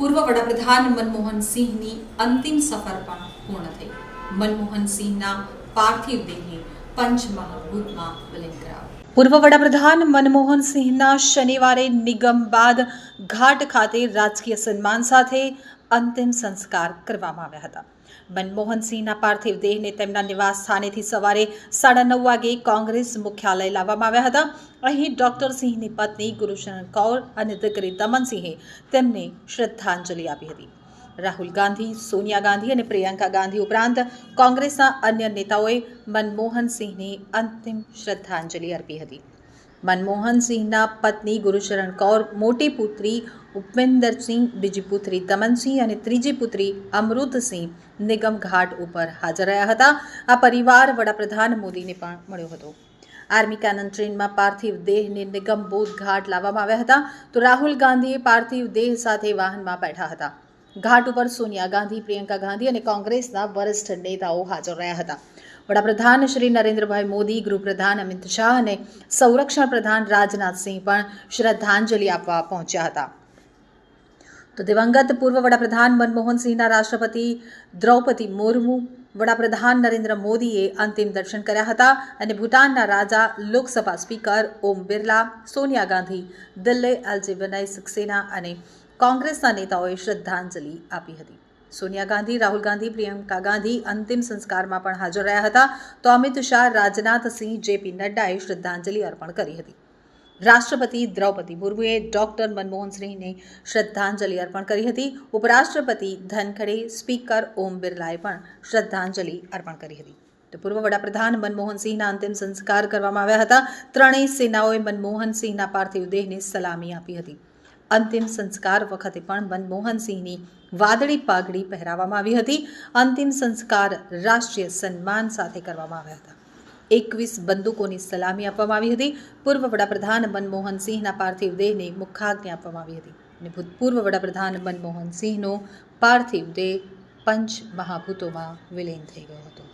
પૂર્વ વડાપ્રધાન મનમોહન સિંહની અંતિમ સફર પણ પૂર્ણ થઈ મનમોહન સિંહના પાર્થિવ દેહને પંચમહાભૂતમાં વિલીન કરાવ્યો પૂર્વ વડાપ્રધાન મનમોહન સિંહના શનિવારે નિગમ બાદ ઘાટ ખાતે રાજકીય સન્માન સાથે અંતિમ સંસ્કાર કરવામાં આવ્યા હતા. મનમોહનસિંહના પાર્થિવ દેહને તેમના નિવાસ સ્થાનેથી સવારે સાડા નવ વાગે કોંગ્રેસ મુખ્યાલય લાવવામાં આવ્યા હતા. અહીં ડોક્ટર સિંહની પત્ની ગુરુશરણ કૌર અને દીકરી દમનસિંહે તેમને શ્રદ્ધાંજલિ આપી હતી. રાહુલ ગાંધી, સોનિયા ગાંધી અને પ્રિયંકા ગાંધી ઉપરાંત કોંગ્રેસના અન્ય નેતાઓએ મનમોહન સિંહને અંતિમ શ્રદ્ધાંજલિ અર્પી હતી. મનમોહન સિંહના પત્ની ગુરુશરણ કૌર, મોટી પુત્રી ઉપેન્દરસિંહ, બીજી પુત્રી તમનસિંહ અને ત્રીજી પુત્રી અમૃતસિંહ નિગમ ઘાટ ઉપર હાજર રહ્યા હતા. આ પરિવાર વડાપ્રધાન મોદીને પણ મળ્યો હતો. આર્મી કેનન ટ્રેનમાં પાર્થિવ દેહને નિગમ બોધ ઘાટ લાવવામાં આવ્યા હતા. તો રાહુલ ગાંધીએ પાર્થિવ દેહ સાથે વાહનમાં બેઠા હતા. ઘાટ ઉપર સોનિયા ગાંધી, પ્રિયંકા ગાંધી અને કોંગ્રેસના વરિષ્ઠ નેતાઓ હાજર રહ્યા હતા. વડાપ્રધાન શ્રી નરેન્દ્રભાઈ મોદી, ગૃહપ્રધાન અમિત શાહ અને સંરક્ષણ પ્રધાન રાજનાથસિંહ પણ શ્રદ્ધાંજલિ આપવા પહોંચ્યા હતા. તો દિવંગત પૂર્વ વડાપ્રધાન મનમોહન સિંહના રાષ્ટ્રપતિ દ્રૌપદી મુર્મુ, વડાપ્રધાન નરેન્દ્ર મોદીએ અંતિમ દર્શન કર્યા હતા અને ભૂટાનના રાજા લોકસભા સ્પીકર ઓમ બિરલા, સોનિયા ગાંધી, દિલ્હી એલજી વિનય સક્સેના અને કોંગ્રેસના નેતાઓએ શ્રદ્ધાંજલિ આપી હતી. સોનિયા ગાંધી, રાહુલ ગાંધી, પ્રિયંકા ગાંધી અંતિમ સંસ્કારમાં પણ હાજર રહ્યા હતા. તો અમિત શાહ રાજનાથસિંહ જેપી નડ્ડાએ શ્રદ્ધાંજલિ અર્પણ કરી હતી. રાષ્ટ્રપતિ દ્રૌપદી મુર્મુએ ડોક્ટર મનમોહનસિંહને શ્રદ્ધાંજલિ અર્પણ કરી હતી. ઉપરાષ્ટ્રપતિ ધનખડે સ્પીકર ઓમ બિરલાએ પણ શ્રદ્ધાંજલિ અર્પણ કરી હતી. તો પૂર્વ વડાપ્રધાન મનમોહન સિંહના અંતિમ સંસ્કાર કરવામાં આવ્યા હતા. ત્રણેય સેનાઓએ મનમોહન સિંહના પાર્થિવ દેહને સલામી આપી હતી. અંતિમ સંસ્કાર વખતે પણ મનમોહન સિંહની વાદળી પાઘડી પહેરાવવામાં આવી હતી. અંતિમ સંસ્કાર રાષ્ટ્રીય સન્માન સાથે કરવામાં આવ્યા હતા. એકવીસ બંદૂકોની સલામી આપવામાં આવી હતી. પૂર્વ વડાપ્રધાન મનમોહન સિંહના પાર્થિવ દેહને મુખાગ્નિ આપવામાં આવી હતી અને ભૂતપૂર્વ વડાપ્રધાન મનમોહન સિંહનો પાર્થિવ દેહ પંચ મહાભૂતોમાં વિલીન થઈ ગયો હતો.